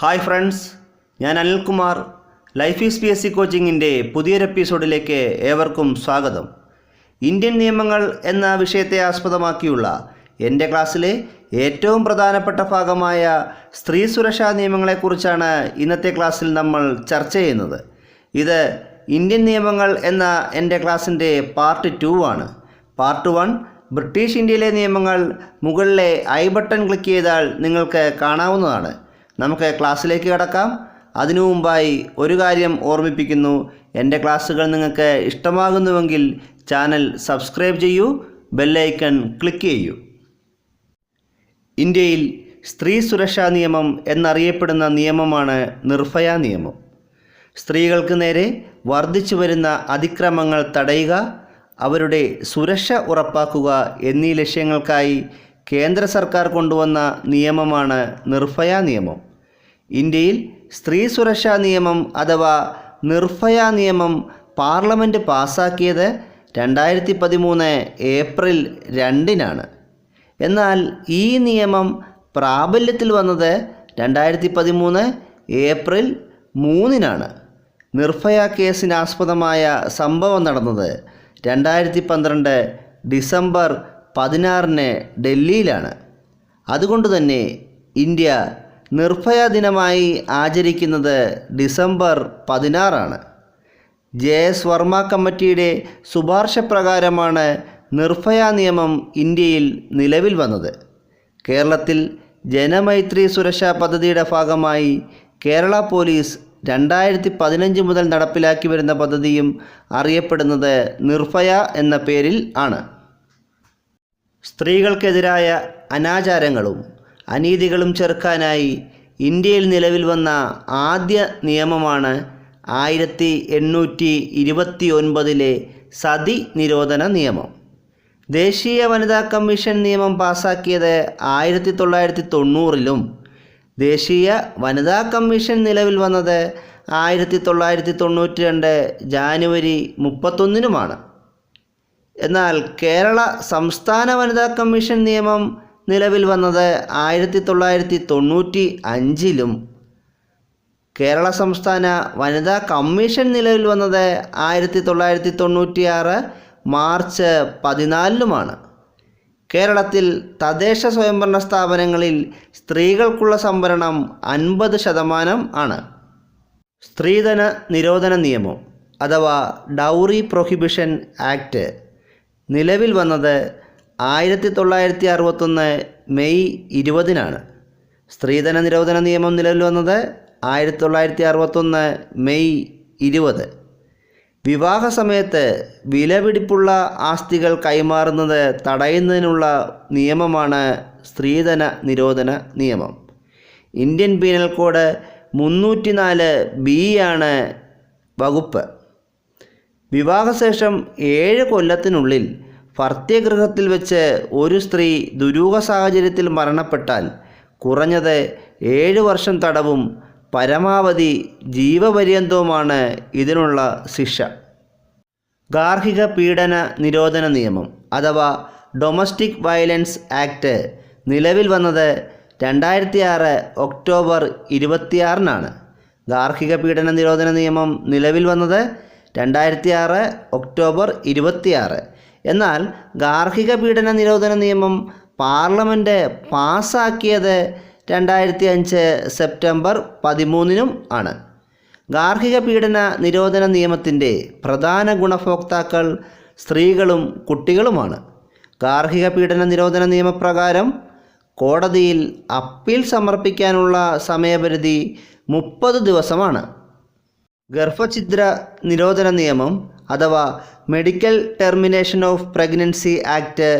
Hi friends ഞാൻ Anilkumar. Life is P S C കോച്ചിങ്ങിന്റെ പുതിയൊരു എപ്പിസോഡിലേക്ക് ഏവർക്കും സ്വാഗതം. ഇന്ത്യൻ നിയമങ്ങൾ എന്ന വിഷയത്തെ ആസ്പദമാക്കിയുള്ള എന്റെ ക്ലാസ്സിലെ ഏറ്റവും പ്രധാനപ്പെട്ട ഭാഗമായ സ്ത്രീ സുരക്ഷാ നിയമങ്ങളെക്കുറിച്ചാണ് ഇന്നത്തെ ക്ലാസ്സിൽ നമ്മൾ ചർച്ച ചെയ്യുന്നത്. ഇത് ഇന്ത്യൻ നിയമങ്ങൾ എന്ന എന്റെ ക്ലാസ്സിന്റെ പാർട്ട് ടു ആണ്. പാർട്ട് വൺ ബ്രിട്ടീഷ് ഇന്ത്യയിലെ നിയമങ്ങൾ മുകളിലെ ഐ ബട്ടൺ ക്ലിക്ക് ചെയ്താൽ നിങ്ങൾക്ക് കാണാവുന്നതാണ്. നമുക്ക് ക്ലാസ്സിലേക്ക് കിടക്കാം. അതിനു മുമ്പായി ഒരു കാര്യം ഓർമ്മിപ്പിക്കുന്നു. എന്റെ ക്ലാസ്സുകൾ നിങ്ങൾക്ക് ഇഷ്ടമാകുന്നുവെങ്കിൽ ചാനൽ സബ്സ്ക്രൈബ് ചെയ്യൂ ബെല്ലൈക്കൺ ക്ലിക്ക് ചെയ്യൂ. ഇന്ത്യയിൽ സ്ത്രീ സുരക്ഷാ നിയമം എന്നറിയപ്പെടുന്ന നിയമമാണ് നിർഭയ നിയമം. സ്ത്രീകൾക്ക് നേരെ വർദ്ധിച്ചു വരുന്ന അതിക്രമങ്ങൾ തടയുക അവരുടെ സുരക്ഷ ഉറപ്പാക്കുക എന്നീ ലക്ഷ്യങ്ങൾക്കായി കേന്ദ്ര സർക്കാർ കൊണ്ടുവന്ന നിയമമാണ് നിർഭയ നിയമം. ഇന്ത്യയിൽ സ്ത്രീ സുരക്ഷാ നിയമം അഥവാ നിർഭയ നിയമം പാർലമെന്റ് പാസാക്കിയത് രണ്ടായിരത്തി പതിമൂന്ന് ഏപ്രിൽ രണ്ടിനാണ്. എന്നാൽ ഈ നിയമം പ്രാബല്യത്തിൽ വന്നത് രണ്ടായിരത്തി പതിമൂന്ന് ഏപ്രിൽ മൂന്നിനാണ്. നിർഭയ കേസിനാസ്പദമായ സംഭവം നടന്നത് രണ്ടായിരത്തി പന്ത്രണ്ട് ഡിസംബർ പതിനാറിന് ഡൽഹിയിലാണ്. അതുകൊണ്ട് തന്നെ ഇന്ത്യ നിർഭയ ദിനമായി ആചരിക്കുന്നത് ഡിസംബർ പതിനാറാണ്. ജെ എസ് വർമ്മ കമ്മിറ്റിയുടെ ശുപാർശ പ്രകാരമാണ് നിർഭയ നിയമം ഇന്ത്യയിൽ നിലവിൽ വന്നത്. കേരളത്തിൽ ജനമൈത്രി സുരക്ഷാ പദ്ധതിയുടെ ഭാഗമായി കേരള പോലീസ് രണ്ടായിരത്തി പതിനഞ്ച് മുതൽ നടപ്പിലാക്കി വരുന്ന പദ്ധതിയും അറിയപ്പെടുന്നത് നിർഭയ എന്ന പേരിൽ ആണ്. സ്ത്രീകൾക്കെതിരായ അനാചാരങ്ങളും അനീതികളും ചെറുക്കാനായി ഇന്ത്യയിൽ നിലവിൽ വന്ന ആദ്യ നിയമമാണ് ആയിരത്തി എണ്ണൂറ്റി ഇരുപത്തി ഒൻപതിലെ സതി നിരോധന നിയമം. ദേശീയ വനിതാ കമ്മീഷൻ നിയമം പാസാക്കിയത് ആയിരത്തി തൊള്ളായിരത്തി തൊണ്ണൂറിലും ദേശീയ വനിതാ കമ്മീഷൻ നിലവിൽ വന്നത് ആയിരത്തി തൊള്ളായിരത്തി തൊണ്ണൂറ്റി രണ്ട് ജാനുവരി മുപ്പത്തൊന്നിനുമാണ്. എന്നാൽ കേരള സംസ്ഥാന വനിതാ കമ്മീഷൻ നിയമം നിലവിൽ വന്നത് ആയിരത്തി തൊള്ളായിരത്തി തൊണ്ണൂറ്റി അഞ്ചിലും കേരള സംസ്ഥാന വനിതാ കമ്മീഷൻ നിലവിൽ വന്നത് ആയിരത്തി തൊള്ളായിരത്തി തൊണ്ണൂറ്റിയാറ് മാർച്ച് പതിനാലിലുമാണ്. കേരളത്തിൽ തദ്ദേശ സ്വയംഭരണ സ്ഥാപനങ്ങളിൽ സ്ത്രീകൾക്കുള്ള സംവരണം അൻപത് ശതമാനം ആണ്. സ്ത്രീധന നിരോധന നിയമം അഥവാ ഡൗറി പ്രൊഹിബിഷൻ ആക്ട് നിലവിൽ വന്നത് ആയിരത്തി തൊള്ളായിരത്തി അറുപത്തൊന്ന് മെയ് ഇരുപതിനാണ്. സ്ത്രീധന നിരോധന നിയമം നിലവിൽ വന്നത് ആയിരത്തി തൊള്ളായിരത്തി അറുപത്തൊന്ന് മെയ് ഇരുപത്. വിവാഹ സമയത്ത് വിലപിടിപ്പുള്ള ആസ്തികൾ കൈമാറുന്നത് തടയുന്നതിനുള്ള നിയമമാണ് സ്ത്രീധന നിരോധന നിയമം. ഇന്ത്യൻ പീനൽ കോഡ് മുന്നൂറ്റി നാല് ബി ആണ് വകുപ്പ്. വിവാഹശേഷം ഏഴ് കൊല്ലത്തിനുള്ളിൽ ഭർത്യഗൃഹത്തിൽ വെച്ച് ഒരു സ്ത്രീ ദുരൂഹ സാഹചര്യത്തിൽ മരണപ്പെട്ടാൽ കുറഞ്ഞത് ഏഴ് വർഷം തടവും പരമാവധി ജീവപര്യന്തവുമാണ് ഇതിനുള്ള ശിക്ഷ. ഗാർഹിക പീഡന നിരോധന നിയമം അഥവാ ഡൊമസ്റ്റിക് വയലൻസ് ആക്ട് നിലവിൽ വന്നത് രണ്ടായിരത്തി ആറ് ഒക്ടോബർ ഇരുപത്തിയാറിനാണ്. ഗാർഹിക പീഡന നിരോധന നിയമം നിലവിൽ വന്നത് രണ്ടായിരത്തി ആറ് ഒക്ടോബർ ഇരുപത്തിയാറ്. എന്നാൽ ഗാർഹിക പീഡന നിരോധന നിയമം പാർലമെന്റ് പാസ്സാക്കിയത് രണ്ടായിരത്തി അഞ്ച് സെപ്റ്റംബർ പതിമൂന്നിനും ആണ്. ഗാർഹിക പീഡന നിരോധന നിയമത്തിന്റെ പ്രധാന ഗുണഭോക്താക്കൾ സ്ത്രീകളും കുട്ടികളുമാണ്. ഗാർഹിക പീഡന നിരോധന നിയമപ്രകാരം കോടതിയിൽ അപ്പീൽ സമർപ്പിക്കാനുള്ള സമയപരിധി മുപ്പത് ദിവസമാണ്. ഗർഭഛിദ്ര നിരോധന നിയമം അഥവാ medical termination of pregnancy act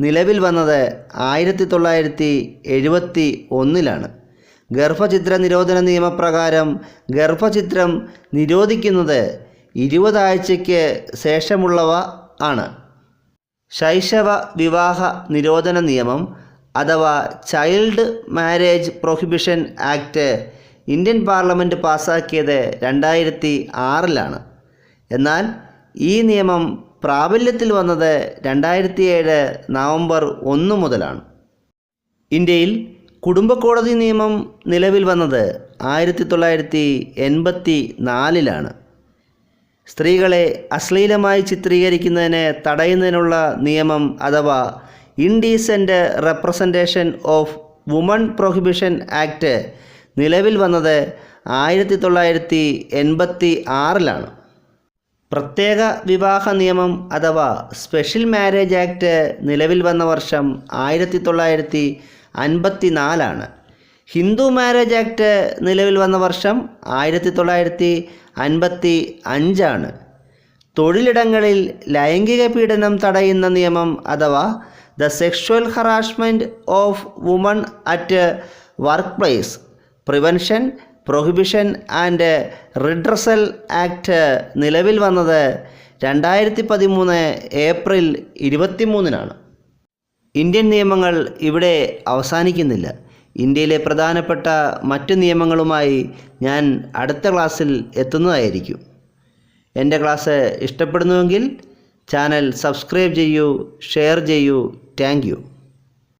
നിലവിൽ വന്നത് ആയിരത്തി തൊള്ളായിരത്തി എഴുപത്തി ഒന്നിലാണ് ഗർഭഛിദ്ര നിരോധന നിയമപ്രകാരം ഗർഭഛിദ്രം നിരോധിക്കുന്നത് ഇരുപതാഴ്ചയ്ക്ക് ശേഷമുള്ളവ ആണ്. ശൈശവ വിവാഹ നിരോധന നിയമം അഥവാ child marriage prohibition act Indian parliament പാസ്സാക്കിയത് രണ്ടായിരത്തി ആറിലാണ്. എന്നാൽ ഈ നിയമം പ്രാബല്യത്തിൽ വന്നത് രണ്ടായിരത്തി ഏഴ് നവംബർ ഒന്ന് മുതലാണ്. ഇന്ത്യയിൽ കുടുംബക്കോടതി നിയമം നിലവിൽ വന്നത് ആയിരത്തി തൊള്ളായിരത്തി എൺപത്തി നാലിലാണ്. സ്ത്രീകളെ അശ്ലീലമായി ചിത്രീകരിക്കുന്നതിനെ തടയുന്നതിനുള്ള നിയമം അഥവാ indecent representation of woman prohibition act നിലവിൽ വന്നത് ആയിരത്തി തൊള്ളായിരത്തി എൺപത്തി ആറിലാണ് പ്രത്യേക വിവാഹ നിയമം അഥവാ സ്പെഷ്യൽ മാരേജ് ആക്ട് നിലവിൽ വന്ന വർഷം ആയിരത്തി തൊള്ളായിരത്തി അൻപത്തി നാലാണ് ഹിന്ദു മാരേജ് ആക്ട് നിലവിൽ വന്ന വർഷം ആയിരത്തി തൊള്ളായിരത്തി അൻപത്തി അഞ്ചാണ് തൊഴിലിടങ്ങളിൽ ലൈംഗിക പീഡനം തടയുന്ന നിയമം അഥവാ the sexual harassment of woman at workplace prevention prohibition and redressal act നിലവിൽ വന്നത് രണ്ടായിരത്തി പതിമൂന്ന് ഏപ്രിൽ ഇരുപത്തിമൂന്നിനാണ്. ഇന്ത്യൻ നിയമങ്ങൾ ഇവിടെ അവസാനിക്കുന്നില്ല. ഇന്ത്യയിലെ പ്രധാനപ്പെട്ട മറ്റ് നിയമങ്ങളുമായി ഞാൻ അടുത്ത ക്ലാസ്സിൽ എത്തുന്നതായിരിക്കും. എന്റെ ക്ലാസ് ഇഷ്ടപ്പെടുന്നുവെങ്കിൽ ചാനൽ സബ്സ്ക്രൈബ് ചെയ്യൂ ഷെയർ ചെയ്യൂ. താങ്ക്